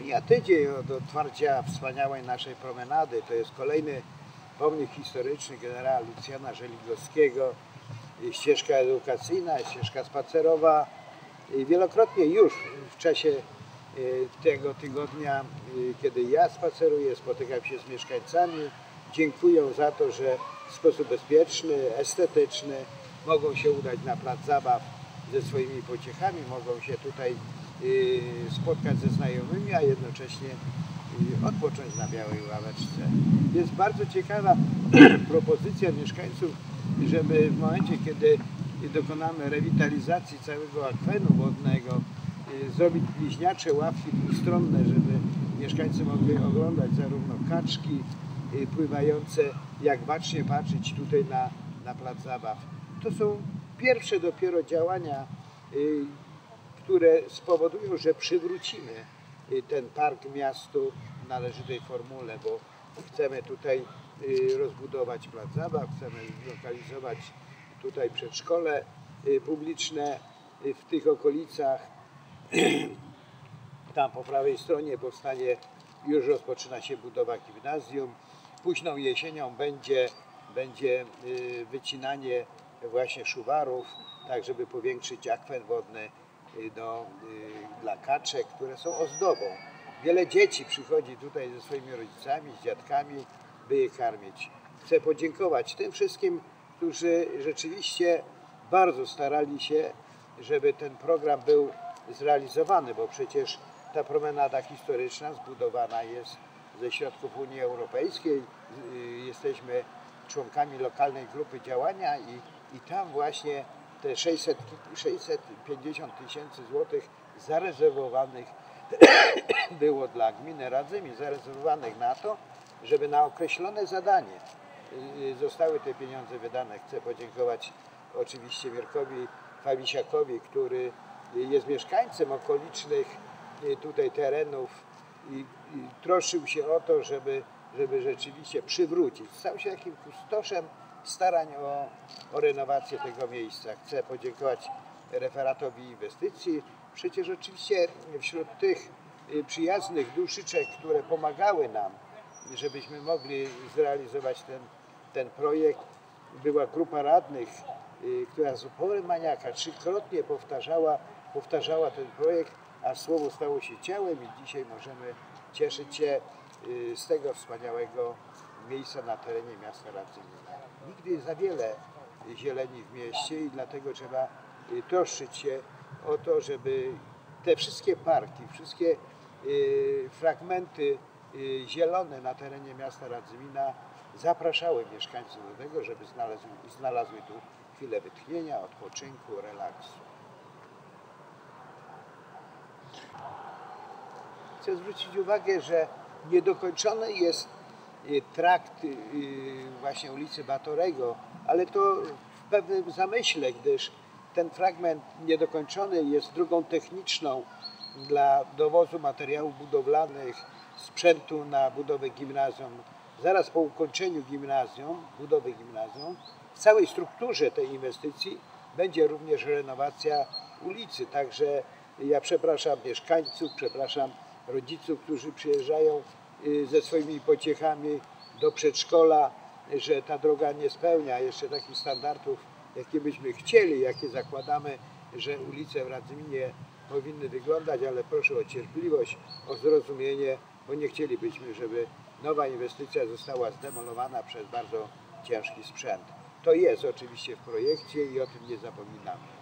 Mija tydzień od otwarcia wspaniałej naszej promenady. To jest kolejny pomnik historyczny generała Lucjana Żeligowskiego. Ścieżka edukacyjna, ścieżka spacerowa. I Wielokrotnie już w czasie e, tego tygodnia, e, kiedy ja spaceruję, spotykam się z mieszkańcami. Dziękuję za to, że w sposób bezpieczny, estetyczny mogą się udać na plac zabaw ze swoimi pociechami, mogą się tutaj y, spotkać ze znajomymi, a jednocześnie y, odpocząć na białej ławeczce. Jest bardzo ciekawa propozycja mieszkańców, żeby w momencie, kiedy dokonamy rewitalizacji całego akwenu wodnego, y, zrobić bliźniacze ławki dwustronne, żeby mieszkańcy mogli oglądać zarówno kaczki pływające, jak bacznie patrzeć tutaj na, na plac zabaw. To są pierwsze dopiero działania, y, które spowodują, że przywrócimy y, ten park miastu w należytej formule, bo chcemy tutaj y, rozbudować plac zabaw, chcemy zlokalizować tutaj przedszkole publiczne w tych okolicach. Tam po prawej stronie powstanie, już rozpoczyna się budowa gimnazjum. Późną jesienią będzie, będzie wycinanie właśnie szuwarów, tak żeby powiększyć akwen wodny y, do, y, dla kaczek, które są ozdobą. Wiele dzieci przychodzi tutaj ze swoimi rodzicami, z dziadkami, by je karmić. Chcę podziękować tym wszystkim, którzy rzeczywiście bardzo starali się, żeby ten program był zrealizowany, bo przecież ta promenada historyczna zbudowana jest ze środków Unii Europejskiej. Y, Jesteśmy członkami lokalnej grupy działania i, i tam właśnie te 600, ki- 650 tysięcy złotych zarezerwowanych było dla gminy Radzymi, zarezerwowanych na to, żeby na określone zadanie y, zostały te pieniądze wydane. Chcę podziękować oczywiście Mirkowi Fabisiakowi, który jest mieszkańcem okolicznych y, tutaj terenów i, i troszczył się o to, żeby, żeby rzeczywiście przywrócić. Stał się takim kustoszem starań o, o renowację tego miejsca. Chcę podziękować referatowi inwestycji. Przecież oczywiście wśród tych y, przyjaznych duszyczek, które pomagały nam, żebyśmy mogli zrealizować ten, ten projekt, była grupa radnych, y, która z uporem maniaka trzykrotnie powtarzała, powtarzała ten projekt, a słowo stało się ciałem i dzisiaj możemy cieszyć się y, z tego wspaniałego miejsca na terenie miasta Radzymi. Nigdy za wiele zieleni w mieście i dlatego trzeba y, troszczyć się o to, żeby te wszystkie parki, wszystkie y, fragmenty y, zielone na terenie miasta Radzymina zapraszały mieszkańców do tego, żeby znalazły, znalazły tu chwilę wytchnienia, odpoczynku, relaksu. Chcę zwrócić uwagę, że niedokończony jest trakt y, właśnie ulicy Batorego, ale to w pewnym zamyśle, gdyż ten fragment niedokończony jest drogą techniczną dla dowozu materiałów budowlanych, sprzętu na budowę gimnazjum. Zaraz po ukończeniu gimnazjum, budowy gimnazjum, w całej strukturze tej inwestycji będzie również renowacja ulicy. Także ja przepraszam mieszkańców, przepraszam rodziców, którzy przyjeżdżają y, ze swoimi pociechami do przedszkola, że ta droga nie spełnia jeszcze takich standardów, jakie byśmy chcieli, jakie zakładamy, że ulice w Radzyminie powinny wyglądać, ale proszę o cierpliwość, o zrozumienie, bo nie chcielibyśmy, żeby nowa inwestycja została zdemolowana przez bardzo ciężki sprzęt. To jest oczywiście w projekcie i o tym nie zapominamy.